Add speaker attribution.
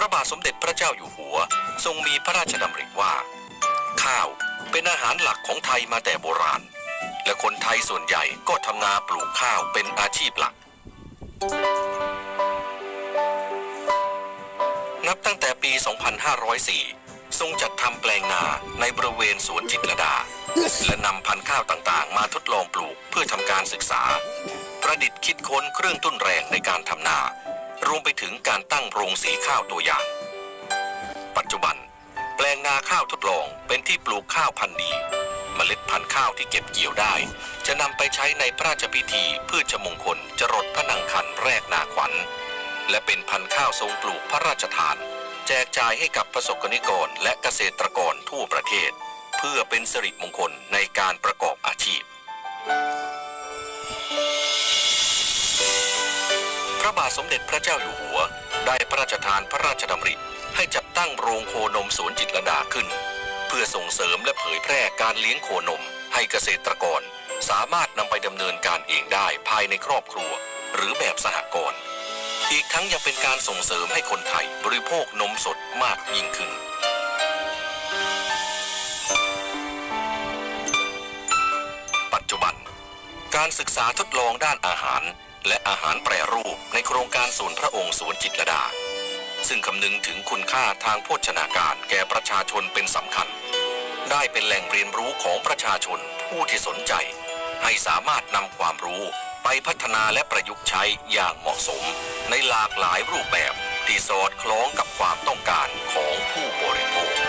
Speaker 1: ระบาทสมเด็จพระเจ้าอยู่หัว ทรงมีพระราชดำริว่า ข้าวเป็นอาหารหลักของไทยมาแต่โบราณ และคนไทยส่วนใหญ่ก็ทำนาปลูกข้าวเป็นอาชีพหลัก นับตั้งแต่ปี 2504 ทรงจัดทำแปลงนาในบริเวณสวนจิตรดา และนำพันธุ์ข้าวต่างๆ มาทดลองปลูกเพื่อทำการศึกษา ประดิษฐ์คิดค้นเครื่องทุ่นแรงในการทำนา รวมไปถึงการตั้งโรงสีข้าวตัวอย่าง ปัจจุบัน แปลงนาข้าวทดลองเป็นที่ปลูกข้าวพันธุ์ดีเมล็ดพันธุ์ข้าวที่เก็บเกี่ยวได้ จะนำไปใช้ในพระราชพิธีพืชมงคลจรดพระนังคันแรกนาขวัญ และเป็นพันธุ์ข้าวทรงปลูกพระราชทาน แจกจ่ายให้กับประสบกนิกรและเกษตรกรทั่วประเทศ เพื่อเป็นสิริมงคลในการประกอบอาชีพ บาทสมเด็จพระเจ้าอยู่หัว ได้พระราชทานพระราชดำริ ให้จัดตั้งโรงโคนมสวนจิตรดาขึ้น เพื่อส่งเสริมและเผยแพร่การเลี้ยงโคนม ให้เกษตรกร สามารถนำไปดำเนินการเองได้ภายในครอบครัว หรือแบบสหกรณ์อีกทั้งยังเป็นการส่งเสริมให้คนไทยบริโภคนมสดมากยิ่งขึ้นปัจจุบันการศึกษาทดลองด้านอาหารและอาหารแปรรูป ครงการศูนย์พระองค์สวนจิตรดา ซึ่งคำนึงถึงคุณค่าทางโภชนาการแก่ประชาชนเป็นสำคัญ ได้เป็นแหล่งเรียนรู้ของประชาชนผู้ที่สนใจ ให้สามารถนำความรู้ไปพัฒนาและประยุกต์ใช้อย่างเหมาะสม ในหลากหลายรูปแบบที่สอดคล้องกับความต้องการของผู้บริโภค